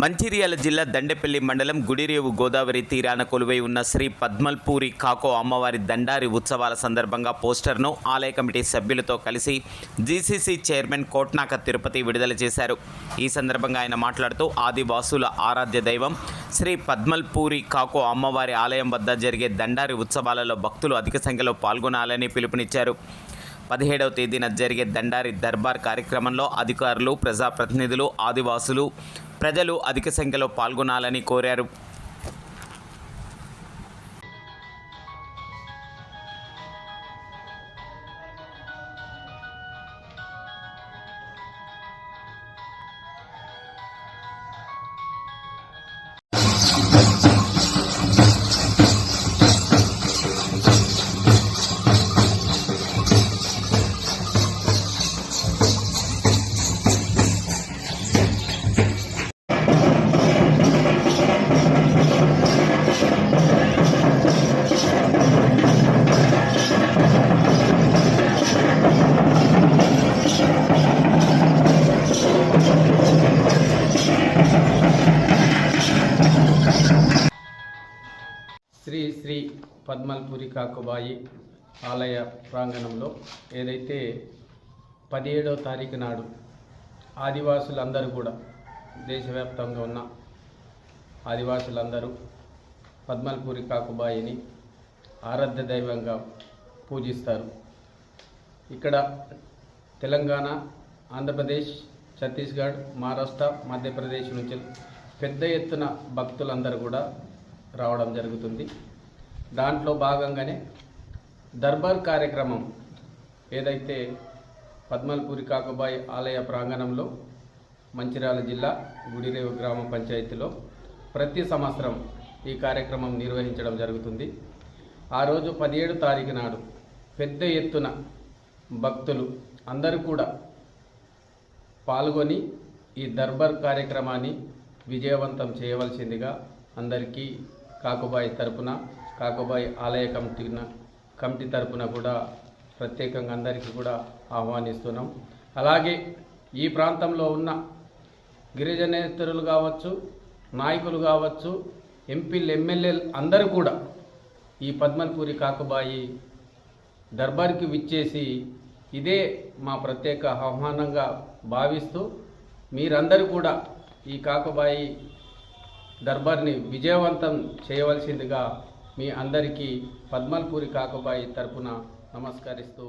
మంచిర్యాల జిల్లా దండెపల్లి మండలం గుడిరేవు గోదావరి తీరాన కొలువై ఉన్న శ్రీ పద్మల్పూరి కాకో అమ్మవారి దండారి ఉత్సవాల సందర్భంగా పోస్టర్ను ఆలయ కమిటీ సభ్యులతో కలిసి జీసీసీ చైర్మన్ కోట్నాక తిరుపతి విడుదల చేశారు. ఈ సందర్భంగా ఆయన మాట్లాడుతూ ఆదివాసుల ఆరాధ్య దైవం శ్రీ పద్మల్పూరి కాకో అమ్మవారి ఆలయం వద్ద జరిగే దండారి ఉత్సవాలలో భక్తులు అధిక సంఖ్యలో పాల్గొనాలని పిలుపునిచ్చారు. పదిహేడవ తేదీన జరిగే దండారి దర్బార్ కార్యక్రమంలో అధికారులు ప్రజాప్రతినిధులు ఆదివాసులు ప్రజలు అధిక సంఖ్యలో పాల్గొనాలని కోరారు. శ్రీ శ్రీ పద్మల్పురి కాకుబాయి ఆలయ ప్రాంగణంలో ఏదైతే పదిహేడవ తారీఖు నాడు ఆదివాసులందరూ కూడా దేశవ్యాప్తంగా ఉన్న ఆదివాసులందరూ పద్మల్పూరి కాకుబాయిని ఆరాధ్య దైవంగా పూజిస్తారు. ఇక్కడ తెలంగాణ ఆంధ్రప్రదేశ్ ఛత్తీస్గఢ్ మహారాష్ట్ర మధ్యప్రదేశ్ నుంచి పెద్ద ఎత్తున భక్తులందరూ కూడా రావడం జరుగుతుంది. దాంట్లో భాగంగానే దర్బార్ కార్యక్రమం ఏదైతే పద్మల్పూరి కాకబాయ్ ఆలయ ప్రాంగణంలో మంచిర్యాల జిల్లా గుడిరేవు గ్రామ పంచాయతీలో ప్రతి సంవత్సరం ఈ కార్యక్రమం నిర్వహించడం జరుగుతుంది. ఆ రోజు పదిహేడు తారీఖు నాడు పెద్ద ఎత్తున భక్తులు అందరూ కూడా పాల్గొని ఈ దర్బార్ కార్యక్రమాన్ని విజయవంతం చేయవలసిందిగా అందరికీ కాకుబాయి తరపున కాకుబాయి ఆలయ కమిటీ కమిటీ తరపున కూడా ప్రత్యేకంగా అందరికీ కూడా ఆహ్వానిస్తున్నాం. అలాగే ఈ ప్రాంతంలో ఉన్న గిరిజనేతరులు కావచ్చు నాయకులు కావచ్చు ఎంపీలు ఎమ్మెల్యేలు అందరూ కూడా ఈ పద్మల్పూరి కాకుబాయి దర్బార్కి విచ్చేసి ఇదే మా ప్రత్యేక ఆహ్వానంగా భావిస్తూ మీరందరూ కూడా ఈ కాకబాయి దర్బార్ని విజయవంతం చేయవలసిందిగా మీ అందరికీ పద్మల్పూరి కాకబాయి తరపున నమస్కరిస్తూ